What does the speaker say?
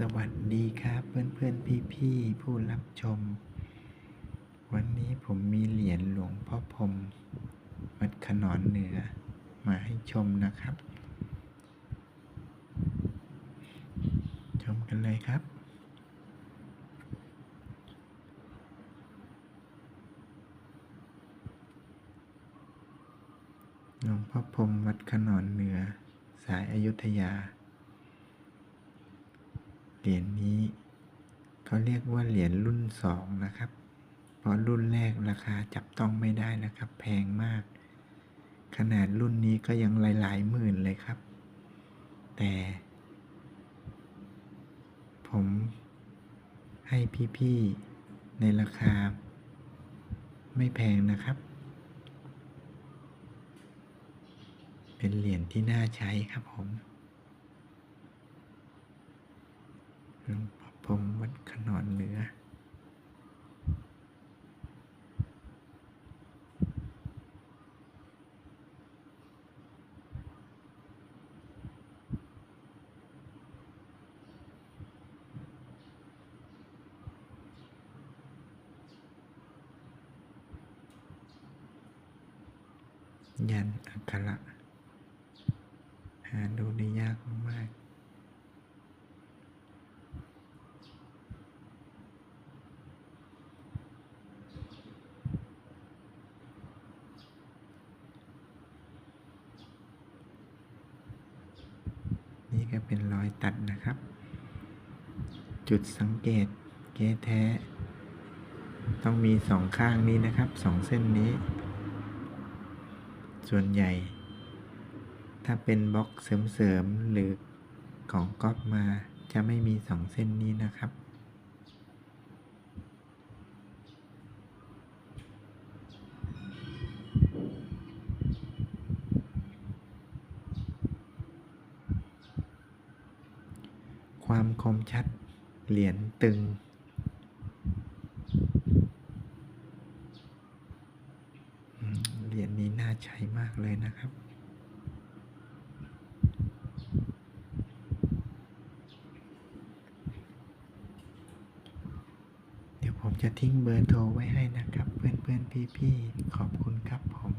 สวัสดีครับเพื่อนเพื่อนพี่พี่ๆผู้รับชม วันนี้ผมมีเหรียญหลวงพ่อพรมวัดขนอนเหนือ มาให้ชมนะครับ ชมกันเลยครับ หลวงพ่อพรมวัดขนอนเหนือ สายอายุทยา เหรียญนี้เขาเรียกว่าเหรียญรุ่นสองนะครับ เพราะรุ่นแรกราคาจับต้องไม่ได้นะครับ แพงมาก ขนาดรุ่นนี้ก็ยังหลายๆหมื่นเลยครับ แต่ ผมให้พี่ๆในราคา ไม่แพงนะครับ เป็นเหรียญที่น่าใช้ครับผม หลวงพ่อพรมวัดขนอนเหนือ ยันอักขระหาดูได้ยากมาก นี่ก็เป็นรอยตัดนะครับ จุดสังเกตเกแท้ ต้องมีสองข้างนี้นะครับสองเส้นนี้ ส่วนใหญ่ ถ้าเป็นบล็อกเสริมๆหรือของก๊อปมาจะไม่มีสองเส้นนี้นะครับ ความคมชัด เหรียญตึง เหรียญนี้น่าใช้มากเลยนะครับ เดี๋ยวผมจะทิ้งเบอร์โทรไว้ให้นะครับ เพื่อนเพื่อนพี่พี่ๆขอบคุณครับผม